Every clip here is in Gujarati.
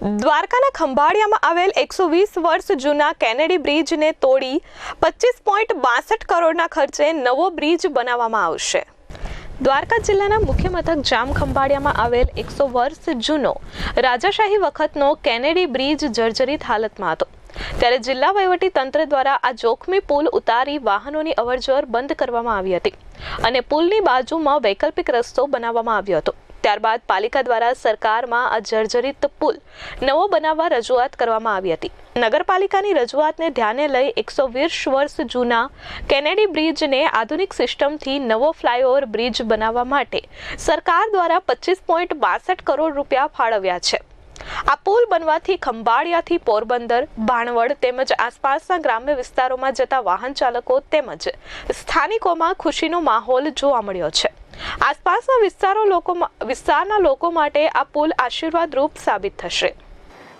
દ્વારકાના ખંભાળિયામાં આવેલ એકસો વીસ વર્ષ જૂના કેનેડી બ્રિજને તોડી પચીસ પોઈન્ટ બાસઠ કરોડના ખર્ચે નવો બ્રિજ બનાવવામાં આવશે. દ્વારકા જિલ્લાના મુખ્ય મથક જામ ખંભાળિયામાં આવેલ એકસો વર્ષ જૂનો રાજાશાહી વખતનો કેનેડી બ્રિજ જર્જરિત હાલતમાં હતો. ત્યારે જિલ્લા વહીવટી તંત્ર દ્વારા આ જોખમી પુલ ઉતારી વાહનોની અવરજવર બંધ કરવામાં આવી હતી અને પુલની બાજુમાં વૈકલ્પિક રસ્તો બનાવવામાં આવ્યો હતો. ત્યારબાદ પાલિકા દ્વારા સરકારમાં આ જર્જરિત પુલ નવો બનાવવા રજૂઆત કરવામાં આવી હતી. નગરપાલિકાની રજૂઆતને ધ્યાને લઈ એકસો વીસ વર્ષ જૂના કેનેડી બ્રિજને આધુનિક સિસ્ટમથી નવો ફ્લાયઓવર બ્રિજ બનાવવા માટે સરકાર દ્વારા પચીસ પોઈન્ટ બાસઠ કરોડ રૂપિયા ફાળવ્યા છે. આ પુલ બનવાથી ખંભાળિયાથી પોરબંદર ભાણવડ તેમજ આસપાસના ગ્રામ્ય વિસ્તારોમાં જતા વાહન ચાલકો તેમજ સ્થાનિકોમાં ખુશીનો માહોલ જોવા મળ્યો છે. આસપાસના વિસ્તારો લોકો વિસ્તારના લોકો માટે આ પુલ આશીર્વાદરૂપ સાબિત થશે.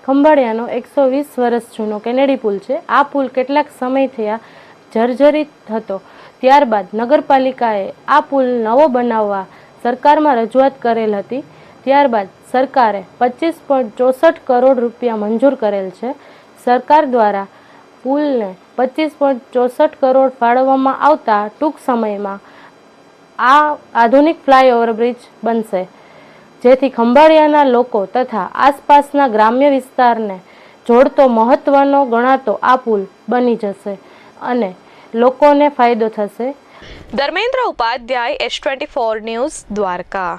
ખંભાળિયાનો એકસો વીસ વર્ષ જૂનો કેનેડી પુલ છે. આ પુલ કેટલાક સમય થયા જર્જરિત હતો. ત્યારબાદ નગરપાલિકાએ આ પુલ નવો બનાવવા સરકારમાં રજૂઆત કરેલ હતી. ત્યારબાદ સરકારે પચીસ પોઈન્ટ ચોસઠ કરોડ રૂપિયા મંજૂર કરેલ છે. સરકાર દ્વારા પુલને પચીસ પોઈન્ટ ચોસઠ કરોડ ફાળવવામાં આવતા ટૂંક સમયમાં આ આધુનિક ફ્લાયઓવર બ્રિજ બનશે, જેથી ખંભાળિયાના લોકો તથા આસપાસના ગ્રામ્ય વિસ્તારને જોડતો મહત્વનો ગણાતો આ પુલ બની જશે અને લોકોને ફાયદો થશે. Dharmendra Upadhyay, S twenty four news, Dwarka.